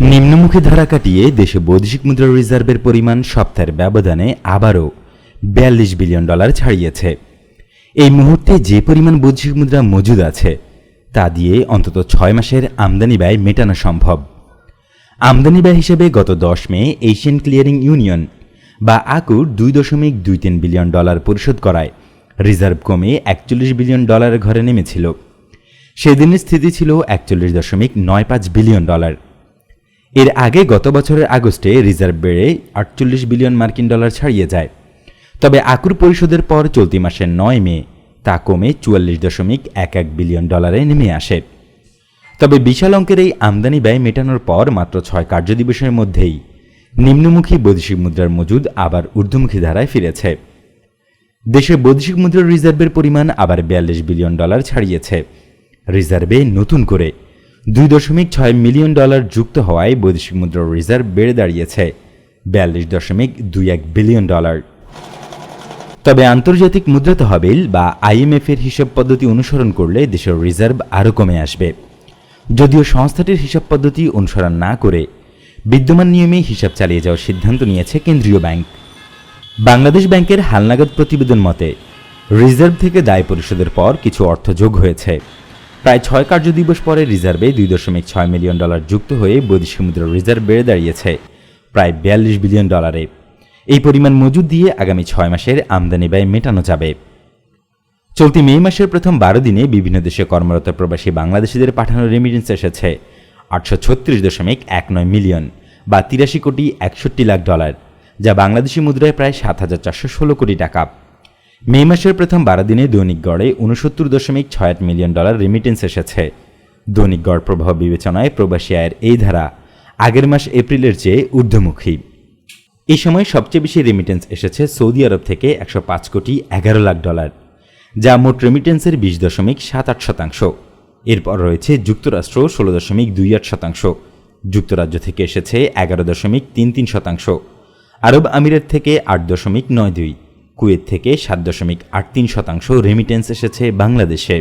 নিম্নমুখী ধারা কাটিয়ে দেশে বৈদেশিক মুদ্রা রিজার্ভের পরিমাণ সপ্তাহের ব্যবধানে আবারও বিয়াল্লিশ বিলিয়ন ডলার ছাড়িয়েছে। এই মুহূর্তে যে পরিমাণ বৈদেশিক মুদ্রা মজুদ আছে, তা দিয়ে অন্তত ছয় মাসের আমদানি ব্যয় মেটানো সম্ভব। আমদানি ব্যয় হিসেবে গত দশ মে এশিয়ান ক্লিয়ারিং ইউনিয়ন বা আকুর দুই দশমিক দুই তিন বিলিয়ন ডলার পরিশোধ করায় রিজার্ভ কমে একচল্লিশ বিলিয়ন ডলারের ঘরে নেমেছিল। সেদিনের স্থিতি ছিল একচল্লিশ দশমিক নয় পাঁচ বিলিয়ন ডলার। এর আগে গত বছরের আগস্টে রিজার্ভ বেড়ে আটচল্লিশ বিলিয়ন মার্কিন ডলার ছাড়িয়ে যায়। তবে আকুর পরিশোধের পর চলতি মাসের নয় মে তা কমে চুয়াল্লিশ দশমিক এক এক বিলিয়ন ডলারে নেমে আসে। তবে বিশাল অঙ্কের এই আমদানি ব্যয় মেটানোর পর মাত্র ছয় কার্যদিবসের মধ্যেই নিম্নমুখী বৈদেশিক মুদ্রার মজুদ আবার ঊর্ধ্বমুখী ধারায় ফিরেছে। দেশে বৈদেশিক মুদ্রার রিজার্ভের পরিমাণ আবার বিয়াল্লিশ বিলিয়ন ডলার ছাড়িয়েছে। রিজার্ভে নতুন করে দুই দশমিক ছয় মিলিয়ন ডলার যুক্ত হওয়ায় বৈদেশিক মুদ্রার রিজার্ভ বেড়ে দাঁড়িয়েছে, বিয়াল্লিশ দশমিক দুই এক বিলিয়ন ডলার। তবে আন্তর্জাতিক মুদ্রা তহবিল বা আইএমএফ এর হিসাব পদ্ধতি অনুসরণ করলে দেশের রিজার্ভ আরও কমে আসবে। যদিও সংস্থাটির হিসাব পদ্ধতি অনুসরণ না করে বিদ্যমান নিয়মে হিসাব চালিয়ে যাওয়ার সিদ্ধান্ত নিয়েছে কেন্দ্রীয় ব্যাংক। বাংলাদেশ ব্যাংকের হালনাগাদ প্রতিবেদন মতে, রিজার্ভ থেকে দায় পরিশোধের পর কিছু অর্থ যোগ হয়েছে। প্রায় ছয় কার্যদিবস পরে রিজার্ভে দুই দশমিক ছয় মিলিয়ন ডলার যুক্ত হয়ে বৈদেশিক মুদ্রার রিজার্ভ বেড়ে দাঁড়িয়েছে, প্রায় বিয়াল্লিশ বিলিয়ন ডলারে। এই পরিমাণ মজুদ দিয়ে আগামী ছয় মাসের আমদানি ব্যয় মেটানো যাবে। চলতি মে মাসের প্রথম বারো দিনে বিভিন্ন দেশে কর্মরত প্রবাসী বাংলাদেশিদের পাঠানো রেমিটেন্স এসেছে, আটশো ছত্রিশ দশমিক এক নয় মিলিয়ন বা তিরাশি কোটি একষট্টি লাখ ডলার, যা বাংলাদেশি মুদ্রায় প্রায় সাত হাজার চারশো ষোলো কোটি টাকা। মে মাসের প্রথম বারো দিনে দৈনিক গড়ে উনসত্তর দশমিক ছয় আট মিলিয়ন ডলার রেমিটেন্স এসেছে। দৈনিক গড় প্রভাব বিবেচনায় প্রবাসী আয়ের এই ধারা আগের মাস এপ্রিলের চেয়ে ঊর্ধ্বমুখী। এই সময় সবচেয়ে বেশি রেমিটেন্স এসেছে সৌদি আরব থেকে একশো পাঁচ কোটি এগারো লাখ ডলার, যা মোট রেমিটেন্সের বিশ দশমিক সাত আট শতাংশ। এরপর রয়েছে যুক্তরাষ্ট্র ষোলো দশমিক দুই আট শতাংশ, যুক্তরাজ্য থেকে এসেছে এগারো দশমিক তিন তিন শতাংশ, আরব আমিরাত থেকে আট দশমিক নয় দুই। কুয়েত থেকে সাত দশমিক আট তিন শতাংশ রেমিটেন্স এসেছে বাংলাদেশে।